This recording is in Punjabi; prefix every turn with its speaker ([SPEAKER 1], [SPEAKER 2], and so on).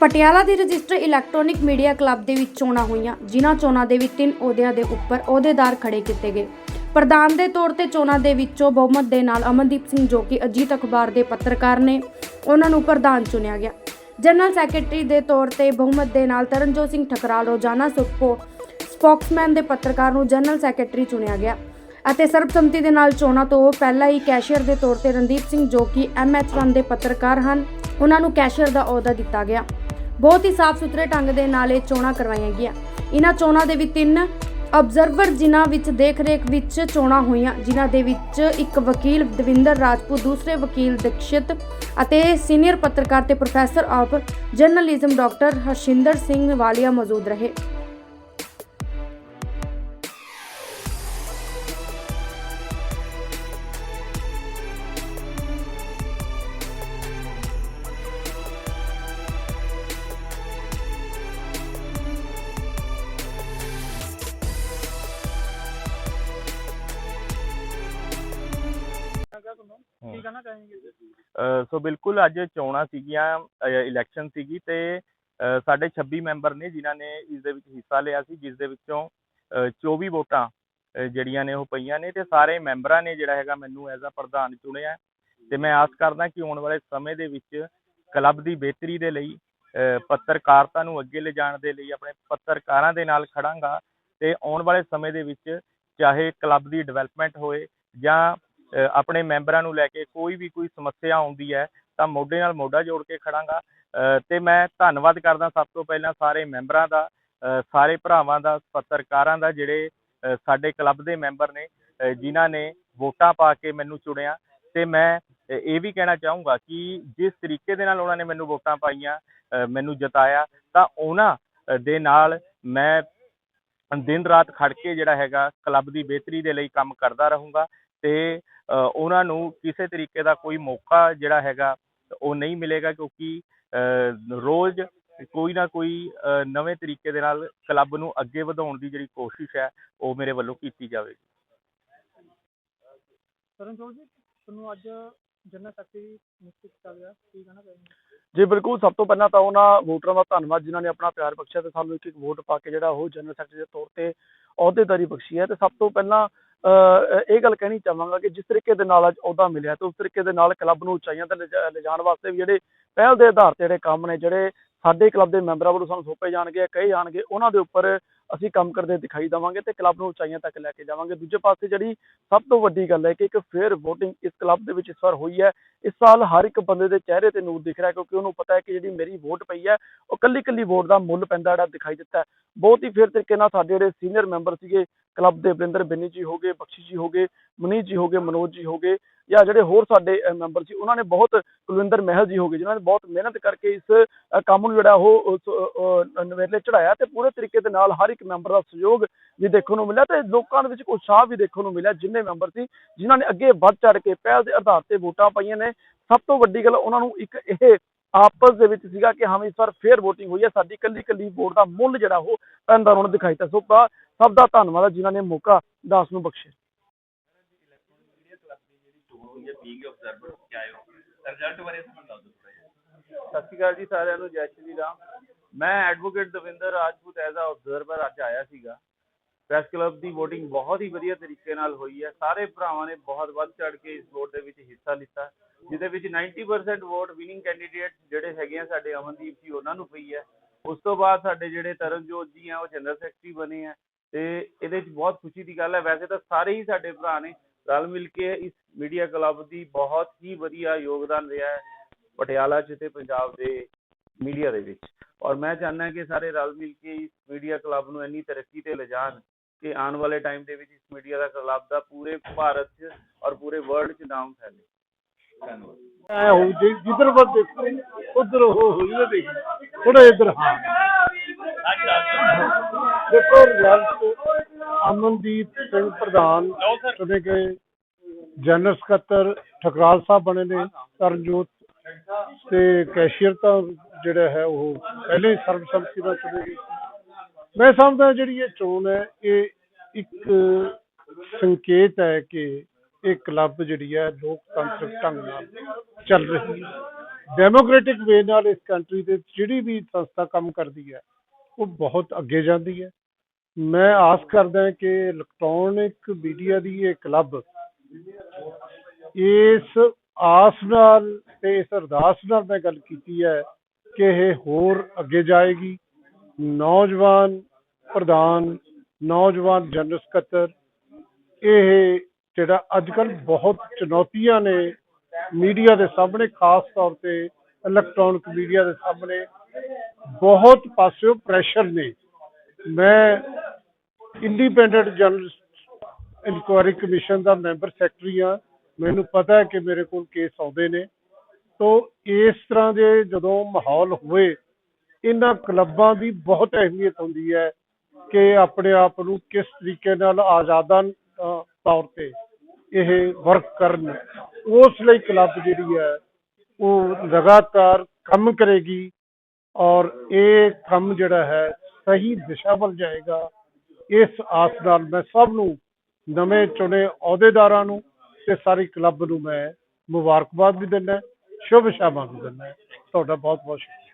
[SPEAKER 1] ਪਟਿਆਲਾ ਦੀ ਰਜਿਸਟਰ ਇਲੈਕਟ੍ਰੋਨਿਕ ਮੀਡੀਆ ਕਲੱਬ ਦੇ ਵਿੱਚ ਚੋਣਾਂ ਹੋਈਆਂ, ਜਿਨ੍ਹਾਂ ਚੋਣਾਂ ਦੇ ਵਿੱਚ ਤਿੰਨ ਅਹੁਦਿਆਂ ਦੇ ਉੱਪਰ ਅਹੁਦੇਦਾਰ ਖੜੇ ਕੀਤੇ ਗਏ। ਪ੍ਰਧਾਨ ਦੇ ਤੌਰ ਤੇ ਚੋਣਾਂ ਦੇ ਵਿੱਚੋਂ ਬਹੁਮਤ ਦੇ ਨਾਲ ਅਮਨਦੀਪ ਸਿੰਘ ਜੋ ਕਿ ਅਜੀਤ ਅਖਬਾਰ ਦੇ ਪੱਤਰਕਾਰ ਨੇ, ਉਹਨਾਂ ਨੂੰ ਪ੍ਰਧਾਨ ਚੁਣਿਆ ਗਿਆ। ਜਨਰਲ ਸੈਕਟਰੀ ਦੇ ਤੌਰ ਤੇ ਬਹੁਮਤ ਦੇ ਨਾਲ ਤਰਨਜੋਤ ਸਿੰਘ ਠਕਰਾਲ, ਰੋਜ਼ਾਨਾ ਸੁਖਪੋ ਸਪੋਕਸਮੈਨ ਦੇ ਪੱਤਰਕਾਰ ਨੂੰ ਜਨਰਲ ਸੈਕਟਰੀ ਚੁਣਿਆ ਗਿਆ ਅਤੇ ਸਰਬਸੰਮਤੀ ਦੇ ਨਾਲ ਚੋਣਾਂ ਤੋਂ ਪਹਿਲਾਂ ਹੀ ਕੈਸ਼ੀਅਰ ਦੇ ਤੌਰ ਤੇ ਰਣਦੀਪ ਸਿੰਘ ਜੋ ਕਿ ਐਮਐਚ1 ਦੇ ਪੱਤਰਕਾਰ ਹਨ, ਉਹਨਾਂ ਨੂੰ ਕੈਸ਼ੀਅਰ ਦਾ ਅਹੁਦਾ ਦਿੱਤਾ ਗਿਆ। ਬਹੁਤ ਹੀ ਸਾਫ਼ ਸੁਥਰੇ ਢੰਗ ਦੇ ਨਾਲ ਇਹ ਚੋਣਾਂ ਕਰਵਾਈਆਂ ਗਈਆਂ। ਇਹਨਾਂ ਚੋਣਾਂ ਦੇ ਵੀ ਤਿੰਨ ਅਬਜ਼ਰਵਰ ਜਿਨ੍ਹਾਂ ਵਿੱਚ ਦੇਖ-ਰੇਖ ਵਿੱਚ ਚੋਣਾਂ ਹੋਈਆਂ, ਜਿਨ੍ਹਾਂ ਦੇ ਵਿੱਚ ਇੱਕ ਵਕੀਲ ਦਵਿੰਦਰ ਰਾਜਪੂਤ, ਦੂਸਰੇ ਵਕੀਲ ਦਕਸ਼ਿਤ ਅਤੇ ਸੀਨੀਅਰ ਪੱਤਰਕਾਰ ਤੇ professor of journalism doctor Harshinder Singh Walia ਮੌਜੂਦ ਰਹੇ।
[SPEAKER 2] ਕੀ ਕਹਿਣਾ
[SPEAKER 3] ਸੋ ਬਿਲਕੁਲ ਅੱਜ ਚੋਣਾਂ ਸੀਗੀਆਂ ਇਲੈਕਸ਼ਨ ਸੀਗੀ ਤੇ ਸਾਡੇ 26 ਮੈਂਬਰ ਨੇ ਜਿਨ੍ਹਾਂ ਨੇ ਇਸ ਦੇ ਵਿੱਚ ਹਿੱਸਾ ਲਿਆ ਸੀ ਜਿਸ ਦੇ ਵਿੱਚੋਂ ਅਹ 24 ਵੋਟਾਂ ਜਿਹੜੀਆਂ ਨੇ ਉਹ ਪਈਆਂ ਨੇ ਤੇ ਸਾਰੇ ਮੈਂਬਰਾਂ ਨੇ ਜਿਹੜਾ ਹੈਗਾ ਮੈਨੂੰ ਐਜ਼ ਅ ਪ੍ਰਧਾਨ ਚੁਣਿਆ। ਤੇ ਮੈਂ ਆਸ ਕਰਦਾ ਕਿ ਆਉਣ ਵਾਲੇ ਸਮੇਂ ਦੇ ਵਿੱਚ ਕਲੱਬ ਦੀ ਬਿਹਤਰੀ ਦੇ ਲਈ ਪੱਤਰਕਾਰਤਾ ਨੂੰ ਅੱਗੇ ਲਿਜਾਣ ਦੇ ਲਈ ਆਪਣੇ ਪੱਤਰਕਾਰਾਂ ਦੇ ਨਾਲ ਖੜਾਂਗਾ ਤੇ ਆਉਣ ਵਾਲੇ ਸਮੇਂ ਦੇ ਵਿੱਚ ਚਾਹੇ ਕਲੱਬ ਦੀ ਡਿਵੈਲਪਮੈਂਟ ਹੋਏ ਜਾਂ ਆਪਣੇ ਮੈਂਬਰਾਂ ਨੂੰ ਲੈ ਕੇ ਕੋਈ ਵੀ ਕੋਈ ਸਮੱਸਿਆ ਆਉਂਦੀ ਹੈ, ਤਾਂ ਮੋਢੇ ਨਾਲ ਮੋਢਾ ਜੋੜ ਕੇ ਖੜਾਂਗਾ। ਅਹ ਤੇ ਮੈਂ ਧੰਨਵਾਦ ਕਰਦਾ ਸਭ ਤੋਂ ਪਹਿਲਾਂ ਸਾਰੇ ਮੈਂਬਰਾਂ ਦਾ, ਅਹ ਸਾਰੇ ਭਰਾਵਾਂ ਦਾ, ਪੱਤਰਕਾਰਾਂ ਦਾ ਜਿਹੜੇ ਸਾਡੇ ਕਲੱਬ ਦੇ ਮੈਂਬਰ ਨੇ, ਅਹ ਜਿਨ੍ਹਾਂ ਨੇ ਵੋਟਾਂ ਪਾ ਕੇ ਮੈਨੂੰ ਚੁਣਿਆ। ਤੇ ਮੈਂ ਇਹ ਵੀ ਕਹਿਣਾ ਚਾਹੂੰਗਾ ਕਿ ਜਿਸ ਤਰੀਕੇ ਦੇ ਨਾਲ ਉਹਨਾਂ ਨੇ ਮੈਨੂੰ ਵੋਟਾਂ ਪਾਈਆਂ, ਅਹ ਮੈਨੂੰ ਜਿਤਾਇਆ, ਤਾਂ ਉਹਨਾਂ ਦੇ ਨਾਲ ਮੈਂ ਦਿਨ ਰਾਤ ਖੜ ਕੇ ਜਿਹੜਾ ਹੈਗਾ ਕਲੱਬ ਦੀ ਬਿਹਤਰੀ ਦੇ ਲਈ ਕੰਮ ਕਰਦਾ ਰਹੂੰਗਾ। ਤੇ ਉਹਨਾਂ ਨੂੰ ਕਿਸੇ ਤਰੀਕੇ ਦਾ ਕੋਈ ਮੌਕਾ ਜਿਹੜਾ ਹੈਗਾ ਉਹ ਨਹੀਂ ਮਿਲੇਗਾ ਕਿਉਂਕਿ ਅ, ਰੋਜ਼ ਕੋਈ ਨਾ ਕੋਈ ਨਵੇਂ ਤਰੀਕੇ ਦੇ ਨਾਲ ਕਲੱਬ ਨੂੰ ਅੱਗੇ ਵਧਾਉਣ ਦੀ ਜਿਹੜੀ ਕੋਸ਼ਿਸ਼ ਹੈ ਉਹ ਮੇਰੇ ਵੱਲੋਂ ਕੀਤੀ ਜਾਵੇਗੀ।
[SPEAKER 2] ਤਰਨਜੋਤ ਜੀ ਤੁਹਾਨੂੰ ਅੱਜ ਜਨਰਲ ਸੈਕਟਰੀ ਨਿਯੁਕਤ ਕੀਤਾ ਗਿਆ ਕੀ ਕਹਿਣਾ ਚਾहेंगे
[SPEAKER 4] ਜੀ ਬਿਲਕੁਲ। ਸਭ ਤੋਂ ਪਹਿਲਾਂ ਤਾਂ ਉਹਨਾਂ ਵੋਟਰਾਂ ਦਾ ਧੰਨਵਾਦ ਜਿਨ੍ਹਾਂ ਨੇ ਆਪਣਾ ਪਿਆਰ ਬਖਸ਼ਿਆ ਤੇ ਸਾਨੂੰ ਇੱਕ ਇੱਕ ਵੋਟ ਪਾ ਕੇ ਜਿਹੜਾ ਉਹ ਜਨਰਲ ਸੈਕਟਰੀ ਦੇ ਤੌਰ ਤੇ ਅਹੁਦੇਦਾਰੀ ਬਖਸ਼ੀ ਹੈ। ਤੇ ਸਭ ਤੋਂ ਪਹਿਲਾਂ ਇਹ ਗੱਲ ਕਹਿਣੀ ਚਾਹਾਂਗਾ ਕਿ ਜਿਸ ਤਰੀਕੇ ਦੇ ਨਾਲ ਅੱਜ ਅਹੁਦਾ ਮਿਲਿਆ ਤੇ ਉਸ ਤਰੀਕੇ ਦੇ ਨਾਲ ਕਲੱਬ ਨੂੰ ਉਚਾਈਆਂ ਤੇ ਲਿਜਾ- ਲਿਜਾਣ ਵਾਸਤੇ ਵੀ ਜਿਹੜੇ ਪਹਿਲ ਦੇ ਆਧਾਰ ਤੇ ਜਿਹੜੇ ਕੰਮ ਨੇ, ਜਿਹੜੇ ਸਾਡੇ ਕਲੱਬ ਦੇ ਮੈਂਬਰਾਂ ਵੱਲੋਂ ਸਾਨੂੰ ਸੌਂਪੇ ਜਾਣਗੇ, ਕਹੇ ਜਾਣਗੇ, ਉਹਨਾਂ ਦੇ ਉੱਪਰ ਅਸੀਂ ਕੰਮ ਕਰਦੇ ਦਿਖਾਈ ਦੇਵਾਂਗੇ ਤੇ ਕਲੱਬ ਨੂੰ ਉਚਾਈਆਂ ਤੱਕ ਲੈ ਕੇ ਜਾਵਾਂਗੇ। ਦੂਜੇ ਪਾਸੇ ਜਿਹੜੀ ਸਭ ਤੋਂ ਵੱਡੀ ਗੱਲ ਹੈ ਕਿ ਇੱਕ ਫੇਅਰ VOTING ਇਸ ਕਲੱਬ ਦੇ ਵਿੱਚ ਇਸ ਵਾਰ ਹੋਈ ਹੈ। ਇਸ ਸਾਲ ਹਰ ਇੱਕ ਬੰਦੇ ਦੇ ਚਿਹਰੇ ਤੇ ਨੂਰ ਦਿਖ ਰਿਹਾ ਕਿਉਂਕਿ ਉਹਨੂੰ ਪਤਾ ਹੈ ਕਿ ਜਿਹੜੀ ਮੇਰੀ ਵੋਟ ਪਈ ਹੈ, ਉਹ ਕੱਲੀ ਕੱਲੀ ਵੋਟ ਦਾ ਮੁੱਲ ਪੈਂਦਾ ਜਿਹੜਾ ਦਿਖਾਈ ਦਿੱਤਾ ਬਹੁਤ ਹੀ ਫੇਰ ਤਰੀਕੇ ਨਾਲ ਸਾਡੇ ਜਿਹੜੇ ਸੀਨੀਅਰ ਮੈਂਬਰ ਸੀਗੇ ਕਲੱਬ ਦੇ ਵਰਿੰਦਰ ਬਿੰਨੀ ਜੀ ਹੋਗੇ ਬਖਸ਼ੀ ਜੀ ਹੋਗੇ ਮਨੀਸ਼ ਜੀ ਹੋਗੇ ਮਨੋਜ ਜੀ ਹੋਗੇ ਜਾਂ ਜਿਹੜੇ ਹੋਰ ਸਾਡੇ ਮੈਂਬਰ ਸੀ ਉਹਨਾਂ ਨੇ ਬਹੁਤ ਕੁਲਵਿੰਦਰ ਮਹਿਲ ਜੀ ਹੋਗੇ ਜਿਨ੍ਹਾਂ ਨੇ ਬਹੁਤ ਮਿਹਨਤ ਕਰਕੇ ਇਸ ਕੰਮ ਨੂੰ ਜਿਹੜਾ ਉਹ ਉਸ, ਅ, ਨਵੇਲੇ ਚੜਾਇਆ ਤੇ ਪੂਰੇ ਤਰੀਕੇ ਦੇ ਨਾਲ ਹਰ ਇੱਕ ਮੈਂਬਰ ਦਾ ਸਹਿਯੋਗ ਵੀ ਦੇਖਣ ਨੂੰ ਮਿਲਿਆ ਤੇ ਲੋਕਾਂ ਦੇ ਵਿੱਚ ਉਤਸ਼ਾਹ ਵੀ ਦੇਖਣ ਨੂੰ ਮਿਲਿਆ ਜਿੰਨੇ ਮੈਂਬਰ ਸੀ ਜਿਨ੍ਹਾਂ ਨੇ ਅੱਗੇ ਵੱਧ ਚੜ ਕੇ ਪਹਿਲ ਦੇ ਆਧਾਰ ਤੇ ਵੋਟਾਂ ਪਾਈਆਂ ਨੇ ਸਭ ਤੋਂ ਵੱਡੀ ਗੱਲ ਉਹਨਾਂ ਨੂੰ ਇੱਕ ਇਹ ਆਪਸ ਦੇ ਵਿੱਚ ਸੀਗਾ ਕਿ ਹਾਂ ਇਸ ਵਾਰ ਫੇਅਰ VOTING ਹੋਈ ਹੈ, ਸਾਡੀ ਕੱਲੀ ਕੱਲੀ ਵੋਟ ਦਾ ਮੁੱਲ ਜਿਹੜਾ ਉਹ ਪੈਂਦਾ ਉਹਨਾਂ ਨੂੰ ਦਿਖਾਈ ਦਿੱਤਾ। ਸੋ ਸਭ ਦਾ ਧੰਨਵਾਦ ਹੈ ਜਿਨ੍ਹਾਂ ਨੇ ਮੌਕਾ ਦਾਸ ਨੂੰ ਬਖਸ਼ਿਆ।
[SPEAKER 3] ਸਤਿ ਸ਼੍ਰੀ ਅਕਾਲ ਜੀ ਸਾਰਿਆਂ ਨੂੰ, ਜੈ ਸ਼੍ਰੀ ਰਾਮ। ਮੈਂ advocate Davinder Rajput as a observer ਅੱਜ ਆਇਆ ਸੀਗਾ। ਪ੍ਰੈਸ ਕਲੱਬ ਦੀ VOTING ਬਹੁਤ ਹੀ ਵਧੀਆ ਤਰੀਕੇ ਨਾਲ ਹੋਈ ਹੈ। ਸਾਰੇ ਭਰਾਵਾਂ ਨੇ ਬਹੁਤ ਵੱਧ ਚੜ ਕੇ ਇਸ ਵੋਟ ਦੇ ਵਿੱਚ ਹਿੱਸਾ ਲਿੱਤਾ। ਜਿਹਦੇ ਵਿੱਚ 90% ਵੋਟ ਵਿਨਿੰਗ ਕੈਂਡੀਡੇਟ ਜਿਹੜੇ ਹੈਗੇ ਆ ਸਾਡੇ ਅਮਨਦੀਪ ਜੀ, ਉਹਨਾਂ ਨੂੰ ਪਈ ਹੈ। ਉਸ ਤੋਂ ਬਾਅਦ ਸਾਡੇ ਜਿਹੜੇ ਤਰਨਜੋਤ ਜੀ ਆ, ਉਹ ਜਨਰਲ ਸੈਕਟਰੀ ਬਣੇ ਆ। ਤੇ ਇਹਦੇ ਵਿੱਚ ਬਹੁਤ ਖੁਸ਼ੀ ਦੀ ਗੱਲ ਹੈ। ਵੈਸੇ ਤਾਂ ਸਾਰੇ ਹੀ ਸਾਡੇ ਭਰਾ ਨੇ ਰਲ ਮਿਲ ਕੇ ਇਸ ਮੀਡੀਆ ਕਲੱਬ ਦੀ ਬਹੁਤ ਹੀ ਵਧੀਆ ਯੋਗਦਾਨ ਰਿਹਾ ਹੈ ਪਟਿਆਲਾ 'ਚ ਤੇ ਪੰਜਾਬ ਦੇ ਮੀਡੀਆ ਦੇ ਵਿੱਚ। ਔਰ ਮੈਂ ਚਾਹੁੰਦਾ ਕਿ ਸਾਰੇ ਰਲ ਮਿਲ ਕੇ ਇਸ ਮੀਡੀਆ ਕਲੱਬ ਨੂੰ ਇੰਨੀ ਤਰੱਕੀ ਤੇ ਲਿਜਾਣ ਕਿ ਆਉਣ ਵਾਲੇ ਟਾਈਮ ਦੇ ਵਿੱਚ ਇਸ ਮੀਡੀਆ ਦਾ ਕਲੱਬ ਦਾ ਪੂਰੇ ਭਾਰਤ 'ਚ ਔਰ ਪੂਰੇ ਵਰਲਡ 'ਚ ਨਾਮ ਫੈਲੇ। ਧੰਨਵਾਦ।
[SPEAKER 5] ਐ ਹੋ ਜੀ ਜਿੱਧਰ ਵੱਲ ਦੇਖੋ ਉਧਰ ਉਹ ਹੋਈ ਨਾ ਦੇਖ। ਥੋੜਾ ਇੱਧਰ ਹਾਂ। ਦੇਖੋ ਰਿਜ਼ਲਟ ਅਮਨਦੀਪ ਸਿੰਘ ਪ੍ਰਧਾਨ ਚੁਣੇ ਗਏ ਜਨਰਲ ਸਕੱਤਰ ਠਕਰਾਲ ਸਾਹਿਬ ਬਣੇ ਨੇ ਤਰਨਜੋਤ ਤੇ ਕੈਸ਼ੀਅਰ ਤਾਂ ਜਿਹੜਾ ਹੈ ਉਹ ਪਹਿਲੇ ਹੀ ਸਰਬਸੰਮਤੀ ਨਾਲ ਚੁਣੇ ਗਏ ਮੈਂ ਸਮਝਦਾ ਜਿਹੜੀ ਇਹ ਚੋਣ ਹੈ ਇਹ ਇੱਕ ਸੰਕੇਤ ਹੈ ਕਿ ਇਹ ਕਲੱਬ ਜਿਹੜੀ ਹੈ ਲੋਕਤੰਤਰ ਢੰਗ ਨਾਲ ਚੱਲ ਰਹੀ ਹੈ। ਡੈਮੋਕ੍ਰੈਟਿਕ ਵੇ ਨਾਲ ਇਸ ਕੰਟਰੀ ਦੇ ਜਿਹੜੀ ਵੀ ਸੰਸਥਾ ਕੰਮ ਕਰਦੀ ਹੈ, ਉਹ ਬਹੁਤ ਅੱਗੇ ਜਾਂਦੀ ਹੈ। ਮੈਂ ਆਸ ਕਰਦਾ ਕਿ ਇਲੈਕਟ੍ਰੋਨਿਕ ਮੀਡੀਆ ਦੀ ਇਹ ਕਲੱਬ ਇਸ ਆਸ ਨਾਲ ਤੇ ਇਸ ਅਰਦਾਸ ਨਾਲ ਮੈਂ ਗੱਲ ਕੀਤੀ ਹੈ ਕਿ ਇਹ ਹੋਰ ਅੱਗੇ ਜਾਏਗੀ। ਨੌਜਵਾਨ ਪ੍ਰਧਾਨ, ਨੌਜਵਾਨ ਜਨਰਲ ਸਕੱਤਰ, ਇਹ ਜਿਹੜਾ ਅੱਜ ਕੱਲ੍ਹ ਬਹੁਤ ਚੁਣੌਤੀਆਂ ਨੇ ਮੀਡੀਆ ਦੇ ਸਾਹਮਣੇ, ਖਾਸ ਤੌਰ ਤੇ ਇਲੈਕਟ੍ਰੋਨਿਕ ਮੀਡੀਆ ਦੇ ਸਾਹਮਣੇ, ਬਹੁਤ ਪਾਸਿਓਂ ਪ੍ਰੈਸ਼ਰ ਨੇ। ਮੈਂ ਇੰਡੀਪੈਂਡੈਂਟ ਜਨਰਲ ਇਨਕੁਆਇਰੀ ਕਮਿਸ਼ਨ ਦਾ ਮੈਂਬਰ ਸੈਕਟਰੀ ਆ ਮੈਨੂੰ ਪਤਾ ਹੈ ਕਿ ਮੇਰੇ ਕੋਲ ਕੇਸ ਆਉਂਦੇ ਨੇ। ਤੋਂ ਇਸ ਤਰ੍ਹਾਂ ਦੇ ਜਦੋਂ ਮਾਹੌਲ ਹੋਵੇ, ਇਹਨਾਂ ਕਲੱਬਾਂ ਦੀ ਬਹੁਤ ਅਹਿਮੀਅਤ ਹੁੰਦੀ ਹੈ ਕਿ ਆਪਣੇ ਆਪ ਨੂੰ ਕਿਸ ਤਰੀਕੇ ਨਾਲ ਆਜ਼ਾਦਾਂ ਤੌਰ ਤੇ ਇਹ ਵਰਕ ਕਰਨ। ਉਸ ਲਈ ਕਲੱਬ ਜਿਹੜੀ ਹੈ, ਉਹ ਲਗਾਤਾਰ ਕੰਮ ਕਰੇਗੀ ਔਰ ਇਹ ਕੰਮ ਜਿਹੜਾ ਹੈ ਸਹੀ ਦਿਸ਼ਾ ਵੱਲ ਜਾਏਗਾ। ਇਸ ਆਸ ਨਾਲ ਮੈਂ ਸਭ ਨੂੰ ਨਵੇਂ ਚੁਣੇ ਅਹੁਦੇਦਾਰਾਂ ਨੂੰ ਤੇ ਸਾਰੀ ਕਲੱਬ ਨੂੰ ਮੈਂ ਮੁਬਾਰਕਬਾਦ ਵੀ ਦਿੰਦਾ, ਸ਼ੁਭ ਸ਼ਾਮਾਂ ਵੀ ਦਿੰਦਾ। ਤੁਹਾਡਾ ਬਹੁਤ ਬਹੁਤ ਸ਼ੁਕਰੀਆ।